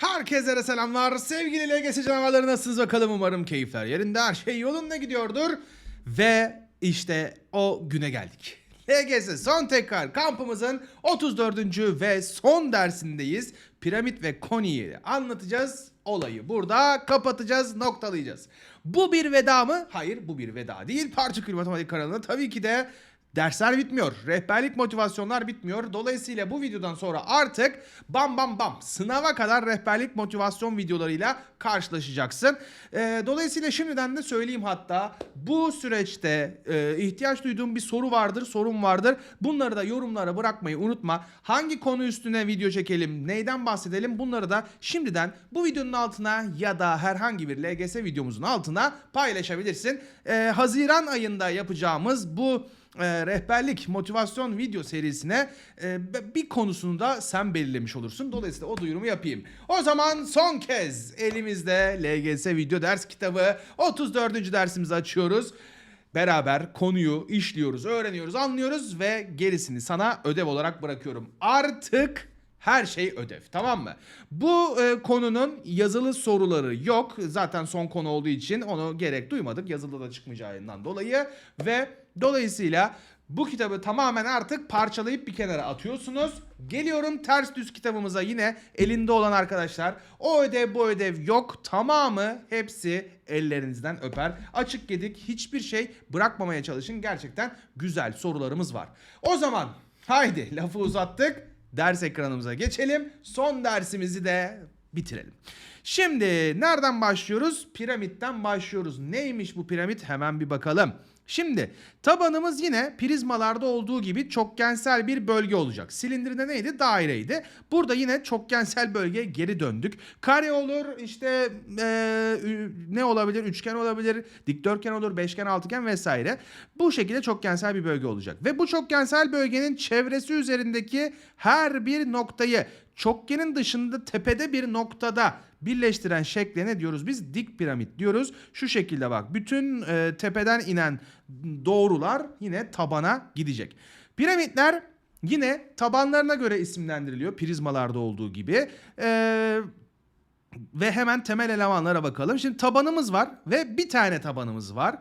Herkese selamlar. Sevgili LGS canavarları nasılsınız bakalım umarım keyifler yerinde. Her şey yolunda gidiyordur. Ve işte o güne geldik. LGS son tekrar kampımızın 34. ve son dersindeyiz. Piramit ve koniyi anlatacağız. Olayı burada kapatacağız, noktalayacağız. Bu bir veda mı? Hayır bu bir veda değil. Partikül Matematik kanalında tabii ki de Dersler bitmiyor. Rehberlik motivasyonlar bitmiyor. Dolayısıyla bu videodan sonra artık bam bam bam sınava kadar rehberlik motivasyon videolarıyla karşılaşacaksın. Ee, dolayısıyla şimdiden de söyleyeyim hatta bu süreçte e, ihtiyaç duyduğum bir soru vardır, sorun vardır. Bunları da yorumlara bırakmayı unutma. Hangi konu üstüne video çekelim, neyden bahsedelim bunları da şimdiden bu videonun altına ya da herhangi bir LGS videomuzun altına paylaşabilirsin. Ee, Haziran ayında yapacağımız bu e, rehberlik motivasyon video serisine e, bir konusunu da sen belirlemiş olursun. Dolayısıyla o duyurumu yapayım. O zaman son kez elimizde LGS video ders kitabı 34. dersimizi açıyoruz. Beraber konuyu işliyoruz, öğreniyoruz, anlıyoruz ve gerisini sana ödev olarak bırakıyorum. Artık her şey ödev tamam mı? Bu e, konunun yazılı soruları yok. Zaten son konu olduğu için onu gerek duymadık. Yazılı da çıkmayacağından dolayı ve dolayısıyla bu kitabı tamamen artık parçalayıp bir kenara atıyorsunuz. Geliyorum ters düz kitabımıza yine elinde olan arkadaşlar. O ödev bu ödev yok. Tamamı hepsi ellerinizden öper. Açık gedik hiçbir şey bırakmamaya çalışın. Gerçekten güzel sorularımız var. O zaman haydi lafı uzattık ders ekranımıza geçelim. Son dersimizi de bitirelim. Şimdi nereden başlıyoruz? Piramitten başlıyoruz. Neymiş bu piramit? Hemen bir bakalım. Şimdi tabanımız yine prizmalarda olduğu gibi çokgensel bir bölge olacak. Silindirde neydi? Daireydi. Burada yine çokgensel bölgeye geri döndük. Kare olur, işte eee, ü- ne olabilir? Üçgen olabilir, dikdörtgen olur, beşgen, altıgen vesaire. Bu şekilde çokgensel bir bölge olacak. Ve bu çokgensel bölgenin çevresi üzerindeki her bir noktayı çokgenin dışında tepede bir noktada birleştiren şekle ne diyoruz biz? Dik piramit diyoruz. Şu şekilde bak. Bütün e, tepeden inen doğrular yine tabana gidecek. Piramitler yine tabanlarına göre isimlendiriliyor. Prizmalarda olduğu gibi. Eee ve hemen temel elemanlara bakalım. Şimdi tabanımız var ve bir tane tabanımız var.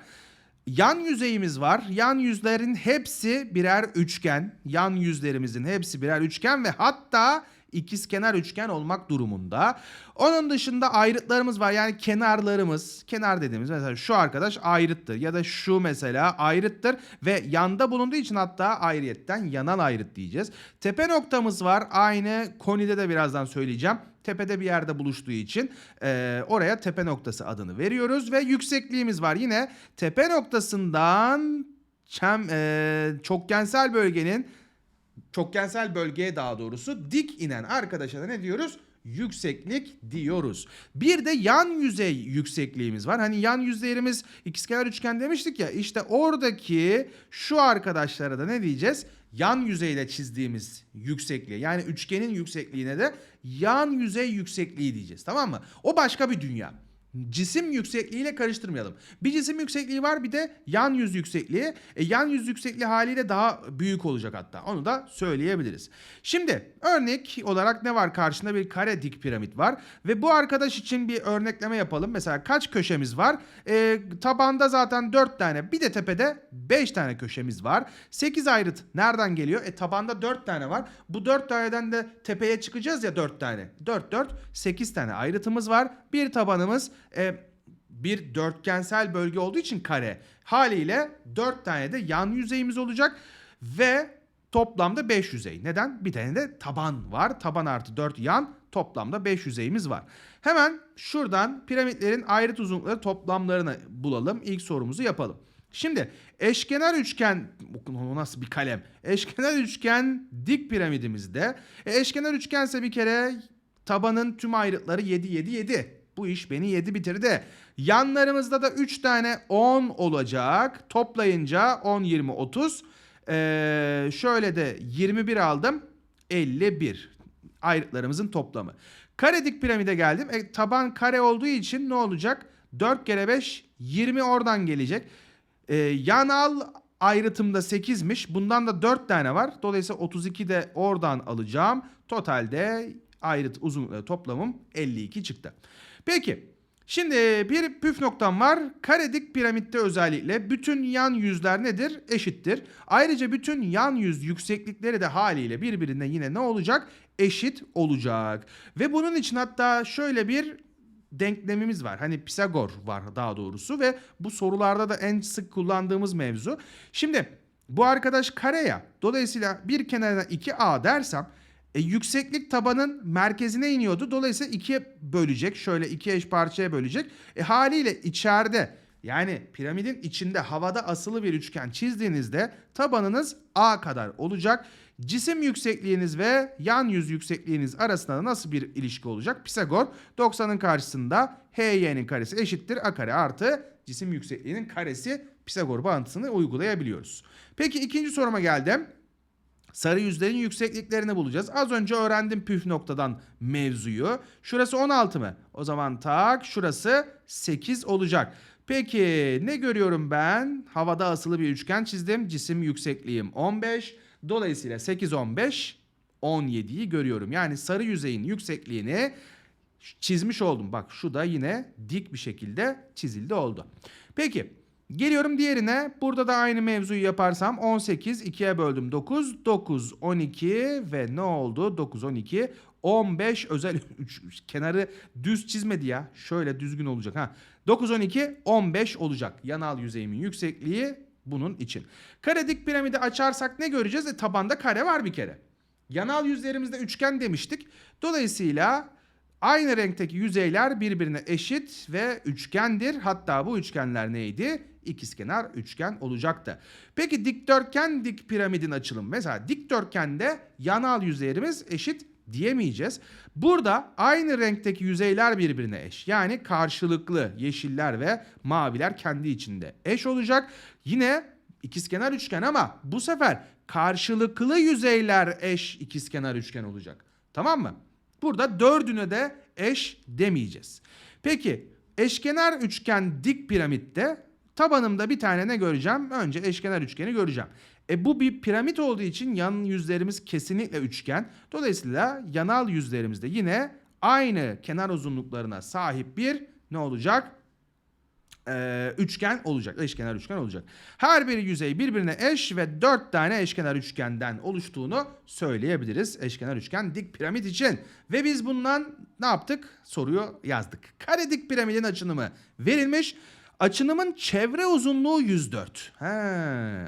Yan yüzeyimiz var. Yan yüzlerin hepsi birer üçgen. Yan yüzlerimizin hepsi birer üçgen ve hatta ikizkenar üçgen olmak durumunda. Onun dışında ayrıtlarımız var. Yani kenarlarımız, kenar dediğimiz mesela şu arkadaş ayrıttır ya da şu mesela ayrıttır ve yanda bulunduğu için hatta ayrıyetten yanan ayrıt diyeceğiz. Tepe noktamız var. Aynı konide de birazdan söyleyeceğim tepede bir yerde buluştuğu için e, oraya tepe noktası adını veriyoruz ve yüksekliğimiz var. Yine tepe noktasından çem, e, çokgensel bölgenin çokgensel bölgeye daha doğrusu dik inen arkadaşa da ne diyoruz? Yükseklik diyoruz. Bir de yan yüzey yüksekliğimiz var. Hani yan yüzeylerimiz ikizkenar üçgen demiştik ya. İşte oradaki şu arkadaşlara da ne diyeceğiz? Yan yüzeyle çizdiğimiz yüksekliği yani üçgenin yüksekliğine de yan yüzey yüksekliği diyeceğiz. Tamam mı? O başka bir dünya. Cisim yüksekliğiyle karıştırmayalım. Bir cisim yüksekliği var bir de yan yüz yüksekliği. E, yan yüz yüksekliği haliyle daha büyük olacak hatta. Onu da söyleyebiliriz. Şimdi örnek olarak ne var karşında bir kare dik piramit var. Ve bu arkadaş için bir örnekleme yapalım. Mesela kaç köşemiz var? E, tabanda zaten 4 tane bir de tepede 5 tane köşemiz var. 8 ayrıt nereden geliyor? E tabanda 4 tane var. Bu 4 taneden de tepeye çıkacağız ya 4 tane. 4 4 8 tane ayrıtımız var. Bir tabanımız e, bir dörtgensel bölge olduğu için kare. Haliyle 4 tane de yan yüzeyimiz olacak ve toplamda 5 yüzey. Neden? Bir tane de taban var. Taban artı 4 yan toplamda 5 yüzeyimiz var. Hemen şuradan piramitlerin ayrıt uzunlukları toplamlarını bulalım. İlk sorumuzu yapalım. Şimdi eşkenar üçgen o nasıl bir kalem? Eşkenar üçgen dik piramidimizde. E, eşkenar üçgense bir kere tabanın tüm ayrıtları 7 7 7. Bu iş beni 7 bitirdi. Yanlarımızda da 3 tane 10 olacak. Toplayınca 10 20 30. Ee, şöyle de 21 aldım. 51 ayrıtlarımızın toplamı. Kare dik piramide geldim. E, taban kare olduğu için ne olacak? 4 kere 5 20 oradan gelecek. Ee, yan al ayrıtımda 8'miş. Bundan da 4 tane var. Dolayısıyla 32 de oradan alacağım. Totalde ayrıt uzunlukları toplamım 52 çıktı. Peki Şimdi bir püf noktam var. Kare dik piramitte özellikle bütün yan yüzler nedir? Eşittir. Ayrıca bütün yan yüz yükseklikleri de haliyle birbirine yine ne olacak? Eşit olacak. Ve bunun için hatta şöyle bir denklemimiz var. Hani Pisagor var daha doğrusu ve bu sorularda da en sık kullandığımız mevzu. Şimdi bu arkadaş kare ya. Dolayısıyla bir kenarına 2a dersem e, yükseklik tabanın merkezine iniyordu. Dolayısıyla ikiye bölecek. Şöyle iki eş parçaya bölecek. E, haliyle içeride yani piramidin içinde havada asılı bir üçgen çizdiğinizde tabanınız A kadar olacak. Cisim yüksekliğiniz ve yan yüz yüksekliğiniz arasında da nasıl bir ilişki olacak? Pisagor 90'ın karşısında HY'nin karesi eşittir A kare artı cisim yüksekliğinin karesi Pisagor bağıntısını uygulayabiliyoruz. Peki ikinci soruma geldim. Sarı yüzlerin yüksekliklerini bulacağız. Az önce öğrendim püf noktadan mevzuyu. Şurası 16 mı? O zaman tak şurası 8 olacak. Peki ne görüyorum ben? Havada asılı bir üçgen çizdim. Cisim yüksekliğim 15. Dolayısıyla 8 15 17'yi görüyorum. Yani sarı yüzeyin yüksekliğini çizmiş oldum. Bak şu da yine dik bir şekilde çizildi oldu. Peki Geliyorum diğerine. Burada da aynı mevzuyu yaparsam 18 2'ye böldüm 9. 9 12 ve ne oldu? 9 12 15 özel üç, kenarı düz çizmedi ya. Şöyle düzgün olacak ha. 9 12 15 olacak. Yanal yüzeyimin yüksekliği bunun için. Kare dik piramidi açarsak ne göreceğiz? E, tabanda kare var bir kere. Yanal yüzlerimizde üçgen demiştik. Dolayısıyla Aynı renkteki yüzeyler birbirine eşit ve üçgendir. Hatta bu üçgenler neydi? İkizkenar üçgen olacaktı. Peki dikdörtgen dik piramidin açılımı. Mesela dikdörtgende yanal yüzeylerimiz eşit diyemeyeceğiz. Burada aynı renkteki yüzeyler birbirine eş. Yani karşılıklı yeşiller ve maviler kendi içinde eş olacak. Yine ikizkenar üçgen ama bu sefer karşılıklı yüzeyler eş ikizkenar üçgen olacak. Tamam mı? Burada dördüne de eş demeyeceğiz. Peki eşkenar üçgen dik piramitte tabanımda bir tane ne göreceğim? Önce eşkenar üçgeni göreceğim. E bu bir piramit olduğu için yan yüzlerimiz kesinlikle üçgen. Dolayısıyla yanal yüzlerimizde yine aynı kenar uzunluklarına sahip bir ne olacak? Ee, üçgen olacak. Eşkenar üçgen olacak. Her bir yüzey birbirine eş ve dört tane eşkenar üçgenden oluştuğunu söyleyebiliriz. Eşkenar üçgen dik piramit için. Ve biz bundan ne yaptık? Soruyu yazdık. Kare dik piramidin açınımı verilmiş. Açınımın çevre uzunluğu 104. He,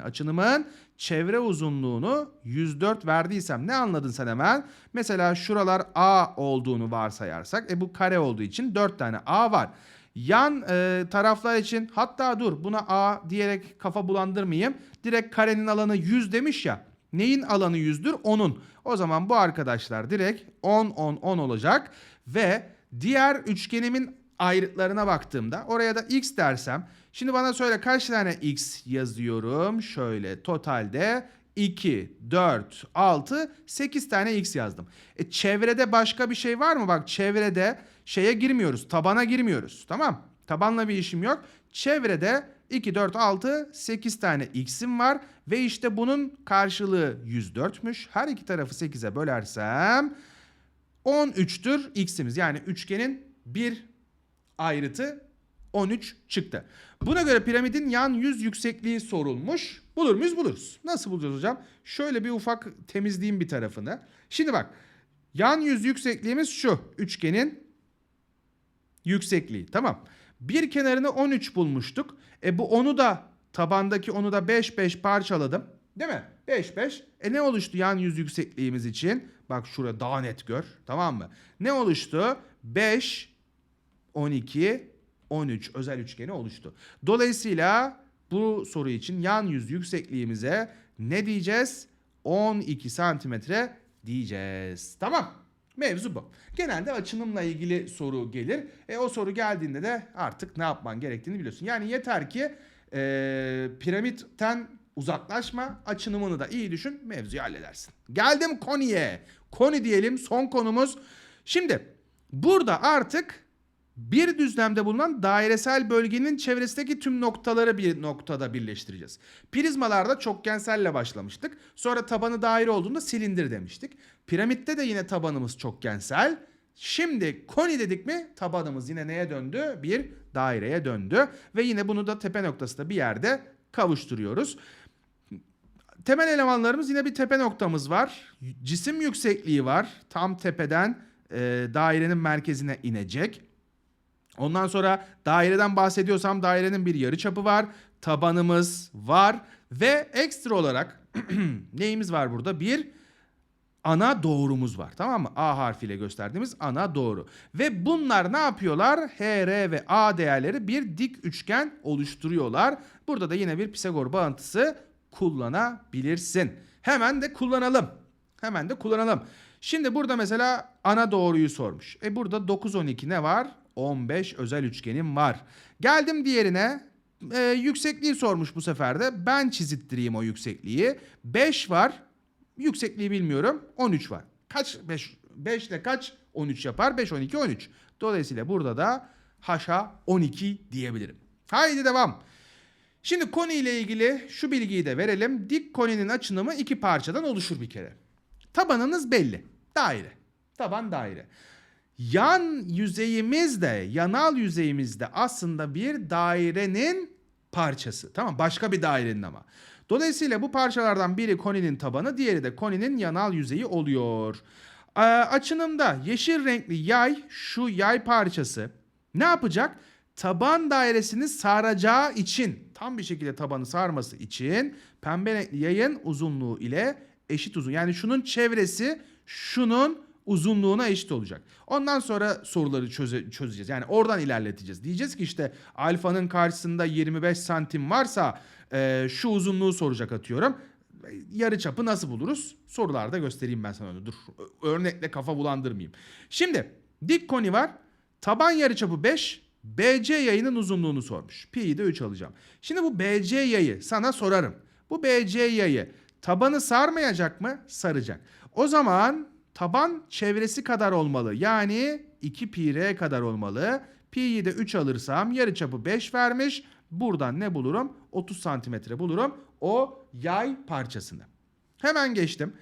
açınımın çevre uzunluğunu 104 verdiysem ne anladın sen hemen? Mesela şuralar A olduğunu varsayarsak. E bu kare olduğu için 4 tane A var. Yan e, taraflar için hatta dur buna A diyerek kafa bulandırmayayım. Direkt karenin alanı 100 demiş ya. Neyin alanı 100'dür? Onun. O zaman bu arkadaşlar direkt 10 10 10 olacak ve diğer üçgenimin ayrıtlarına baktığımda oraya da x dersem şimdi bana söyle kaç tane x yazıyorum? Şöyle totalde 2, 4, 6, 8 tane x yazdım. E çevrede başka bir şey var mı? Bak çevrede şeye girmiyoruz. Tabana girmiyoruz. Tamam. Tabanla bir işim yok. Çevrede 2, 4, 6, 8 tane x'im var. Ve işte bunun karşılığı 104'müş. Her iki tarafı 8'e bölersem 13'tür x'imiz. Yani üçgenin bir ayrıtı 13 çıktı. Buna göre piramidin yan yüz yüksekliği sorulmuş. Bulur muyuz? Buluruz. Nasıl bulacağız hocam? Şöyle bir ufak temizleyeyim bir tarafını. Şimdi bak. Yan yüz yüksekliğimiz şu. Üçgenin yüksekliği. Tamam. Bir kenarını 13 bulmuştuk. E bu 10'u da tabandaki 10'u da 5 5 parçaladım. Değil mi? 5 5. E ne oluştu yan yüz yüksekliğimiz için? Bak şurada daha net gör. Tamam mı? Ne oluştu? 5 12 13 özel üçgeni oluştu. Dolayısıyla bu soru için yan yüz yüksekliğimize ne diyeceğiz? 12 santimetre diyeceğiz. Tamam. Mevzu bu. Genelde açınımla ilgili soru gelir. E, o soru geldiğinde de artık ne yapman gerektiğini biliyorsun. Yani yeter ki e, piramitten uzaklaşma, açınımını da iyi düşün, mevzuyu halledersin. Geldim konuya. Konu diyelim son konumuz. Şimdi burada artık bir düzlemde bulunan dairesel bölgenin çevresindeki tüm noktaları bir noktada birleştireceğiz. Prizmalarda çokgenselle başlamıştık. Sonra tabanı daire olduğunda silindir demiştik. Piramitte de yine tabanımız çokgensel. Şimdi koni dedik mi tabanımız yine neye döndü? Bir daireye döndü. Ve yine bunu da tepe noktasında bir yerde kavuşturuyoruz. Temel elemanlarımız yine bir tepe noktamız var. Cisim yüksekliği var. Tam tepeden e, dairenin merkezine inecek. Ondan sonra daireden bahsediyorsam dairenin bir yarıçapı var. Tabanımız var. Ve ekstra olarak neyimiz var burada? Bir ana doğrumuz var. Tamam mı? A harfiyle gösterdiğimiz ana doğru. Ve bunlar ne yapıyorlar? H, R ve A değerleri bir dik üçgen oluşturuyorlar. Burada da yine bir Pisagor bağıntısı kullanabilirsin. Hemen de kullanalım. Hemen de kullanalım. Şimdi burada mesela ana doğruyu sormuş. E burada 9 12 ne var? 15 özel üçgenim var. Geldim diğerine. E, yüksekliği sormuş bu sefer de. Ben çizittireyim o yüksekliği. 5 var. Yüksekliği bilmiyorum. 13 var. Kaç 5 5 ile kaç 13 yapar? 5 12 13. Dolayısıyla burada da haşa 12 diyebilirim. Haydi devam. Şimdi koni ile ilgili şu bilgiyi de verelim. Dik koninin açınımı iki parçadan oluşur bir kere. Tabanınız belli. Daire. Taban daire. Yan yüzeyimiz de, yanal yüzeyimiz de aslında bir dairenin parçası. Tamam Başka bir dairenin ama. Dolayısıyla bu parçalardan biri koninin tabanı, diğeri de koninin yanal yüzeyi oluyor. Ee, açınımda yeşil renkli yay, şu yay parçası ne yapacak? Taban dairesini saracağı için, tam bir şekilde tabanı sarması için pembe renkli yayın uzunluğu ile eşit uzun. Yani şunun çevresi şunun uzunluğuna eşit olacak. Ondan sonra soruları çöze- çözeceğiz. Yani oradan ilerleteceğiz. Diyeceğiz ki işte alfanın karşısında 25 santim varsa e, şu uzunluğu soracak atıyorum. Yarı çapı nasıl buluruz? Sorularda göstereyim ben sana onu. Dur örnekle kafa bulandırmayayım. Şimdi dik koni var. Taban yarıçapı 5. BC yayının uzunluğunu sormuş. Pi'yi de 3 alacağım. Şimdi bu BC yayı sana sorarım. Bu BC yayı tabanı sarmayacak mı? Saracak. O zaman taban çevresi kadar olmalı. Yani 2 pi r kadar olmalı. Pi'yi de 3 alırsam yarıçapı 5 vermiş. Buradan ne bulurum? 30 santimetre bulurum o yay parçasını. Hemen geçtim.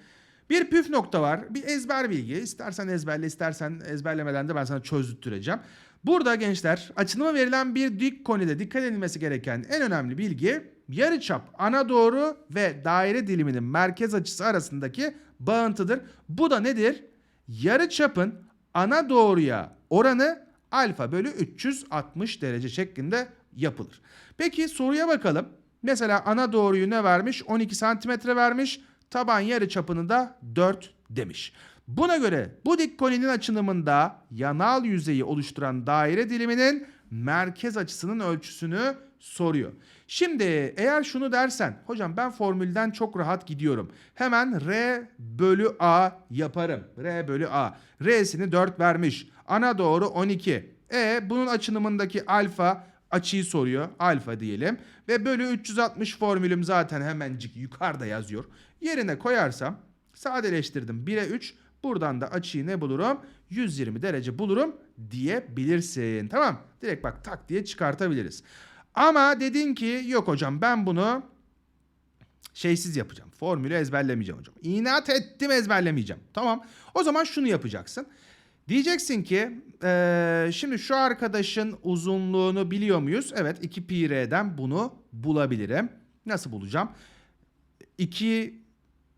Bir püf nokta var. Bir ezber bilgi. İstersen ezberle, istersen ezberlemeden de ben sana çözdürteceğim. Burada gençler açılımı verilen bir dik konide dikkat edilmesi gereken en önemli bilgi yarıçap ana doğru ve daire diliminin merkez açısı arasındaki bağıntıdır. Bu da nedir? Yarıçapın ana doğruya oranı alfa bölü 360 derece şeklinde yapılır. Peki soruya bakalım. Mesela ana doğruyu ne vermiş? 12 santimetre vermiş. Taban yarı çapını da 4 demiş. Buna göre bu dik koninin açılımında yanal yüzeyi oluşturan daire diliminin merkez açısının ölçüsünü soruyor. Şimdi eğer şunu dersen hocam ben formülden çok rahat gidiyorum. Hemen R bölü A yaparım. R bölü A. R'sini 4 vermiş. Ana doğru 12. E bunun açılımındaki alfa açıyı soruyor. Alfa diyelim. Ve bölü 360 formülüm zaten hemencik yukarıda yazıyor. Yerine koyarsam sadeleştirdim 1'e 3. Buradan da açıyı ne bulurum? 120 derece bulurum diyebilirsin. Tamam. Direkt bak tak diye çıkartabiliriz. Ama dedin ki yok hocam ben bunu şeysiz yapacağım. Formülü ezberlemeyeceğim hocam. İnat ettim ezberlemeyeceğim. Tamam. O zaman şunu yapacaksın. Diyeceksin ki eee, şimdi şu arkadaşın uzunluğunu biliyor muyuz? Evet 2 pi r'den bunu bulabilirim. Nasıl bulacağım? 2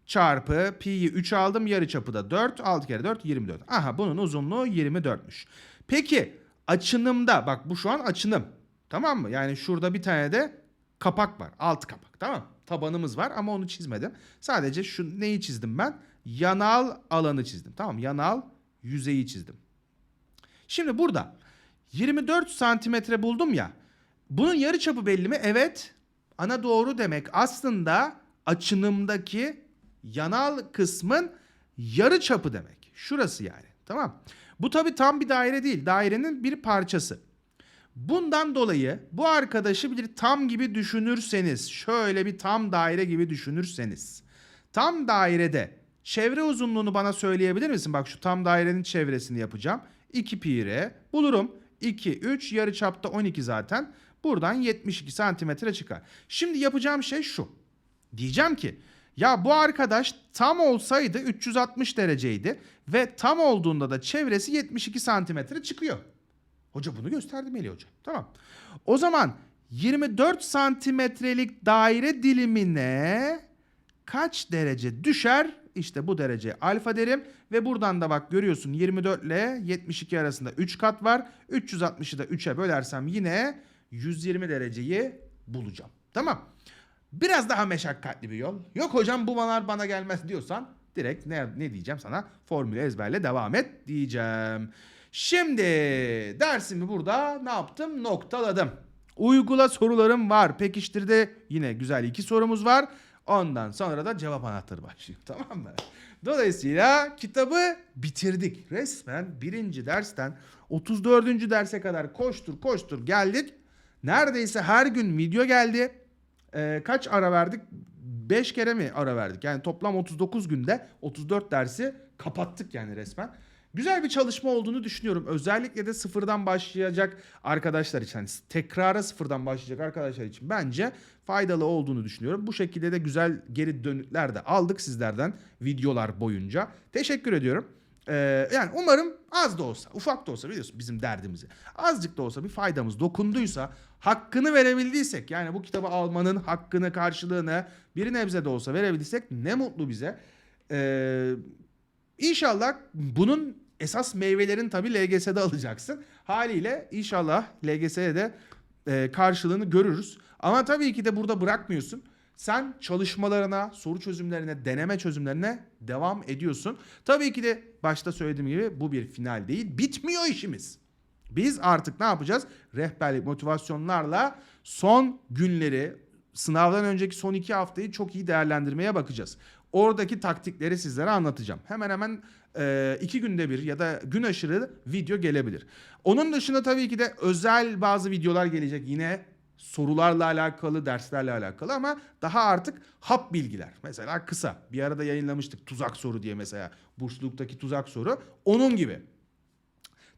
çarpı pi'yi 3 aldım yarıçapı da 4. 6 kere 4 24. Aha bunun uzunluğu 24'müş. Peki açınımda bak bu şu an açınım. Tamam mı? Yani şurada bir tane de kapak var. Alt kapak tamam Tabanımız var ama onu çizmedim. Sadece şu neyi çizdim ben? Yanal alanı çizdim. Tamam yanal yüzeyi çizdim. Şimdi burada 24 santimetre buldum ya. Bunun yarı çapı belli mi? Evet. Ana doğru demek aslında açınımdaki yanal kısmın yarı çapı demek. Şurası yani. Tamam. Bu tabi tam bir daire değil. Dairenin bir parçası. Bundan dolayı bu arkadaşı bir tam gibi düşünürseniz, şöyle bir tam daire gibi düşünürseniz, tam dairede çevre uzunluğunu bana söyleyebilir misin? Bak şu tam dairenin çevresini yapacağım. 2 pi r bulurum. 2, 3 yarı çapta 12 zaten. Buradan 72 santimetre çıkar. Şimdi yapacağım şey şu. Diyeceğim ki ya bu arkadaş tam olsaydı 360 dereceydi ve tam olduğunda da çevresi 72 santimetre çıkıyor. Hoca bunu gösterdi Melih Hoca. Tamam. O zaman 24 santimetrelik daire dilimine kaç derece düşer? İşte bu derece alfa derim ve buradan da bak görüyorsun 24 ile 72 arasında 3 kat var. 360'ı da 3'e bölersem yine 120 dereceyi bulacağım. Tamam. Biraz daha meşakkatli bir yol. Yok hocam bu bana bana gelmez diyorsan direkt ne, ne diyeceğim sana? Formülü ezberle devam et diyeceğim. Şimdi dersimi burada ne yaptım? Noktaladım. Uygula sorularım var. Pekiştirde yine güzel iki sorumuz var. Ondan sonra da cevap anahtarı başlıyor. Tamam mı? Dolayısıyla kitabı bitirdik. Resmen birinci dersten 34. derse kadar koştur koştur geldik. Neredeyse her gün video geldi. Ee, kaç ara verdik? 5 kere mi ara verdik? Yani toplam 39 günde 34 dersi kapattık yani resmen. Güzel bir çalışma olduğunu düşünüyorum. Özellikle de sıfırdan başlayacak arkadaşlar için. Hani tekrara sıfırdan başlayacak arkadaşlar için bence faydalı olduğunu düşünüyorum. Bu şekilde de güzel geri dönütler de aldık sizlerden videolar boyunca. Teşekkür ediyorum. Ee, yani umarım az da olsa, ufak da olsa biliyorsun bizim derdimizi. Azıcık da olsa bir faydamız dokunduysa, hakkını verebildiysek yani bu kitabı almanın hakkını, karşılığını bir nebze de olsa verebildiysek ne mutlu bize. Ee, İnşallah bunun esas meyvelerin tabii LGS'de alacaksın. Haliyle inşallah LGS'de de e, karşılığını görürüz. Ama tabii ki de burada bırakmıyorsun. Sen çalışmalarına, soru çözümlerine, deneme çözümlerine devam ediyorsun. Tabii ki de başta söylediğim gibi bu bir final değil. Bitmiyor işimiz. Biz artık ne yapacağız? Rehberlik motivasyonlarla son günleri, sınavdan önceki son iki haftayı çok iyi değerlendirmeye bakacağız. Oradaki taktikleri sizlere anlatacağım. Hemen hemen e, iki günde bir ya da gün aşırı video gelebilir. Onun dışında tabii ki de özel bazı videolar gelecek yine sorularla alakalı, derslerle alakalı ama daha artık hap bilgiler. Mesela kısa. Bir arada yayınlamıştık tuzak soru diye mesela. Bursluluk'taki tuzak soru. Onun gibi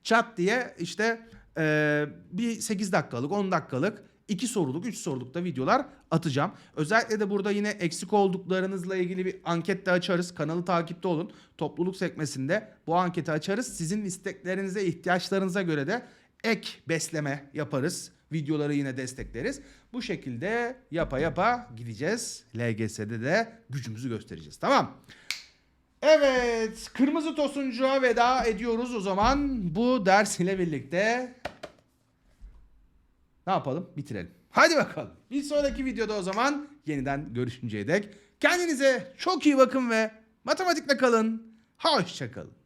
çat diye işte e, bir 8 dakikalık 10 dakikalık 2 soruluk 3 soruluk da videolar atacağım. Özellikle de burada yine eksik olduklarınızla ilgili bir anket de açarız. Kanalı takipte olun. Topluluk sekmesinde bu anketi açarız. Sizin isteklerinize, ihtiyaçlarınıza göre de ek besleme yaparız. Videoları yine destekleriz. Bu şekilde yapa yapa gideceğiz. LGS'de de gücümüzü göstereceğiz. Tamam. Evet, Kırmızı Tosuncuğa veda ediyoruz o zaman. Bu ders ile birlikte ne yapalım? Bitirelim. Hadi bakalım. Bir sonraki videoda o zaman yeniden görüşünceye dek kendinize çok iyi bakın ve matematikle kalın. Hoşçakalın.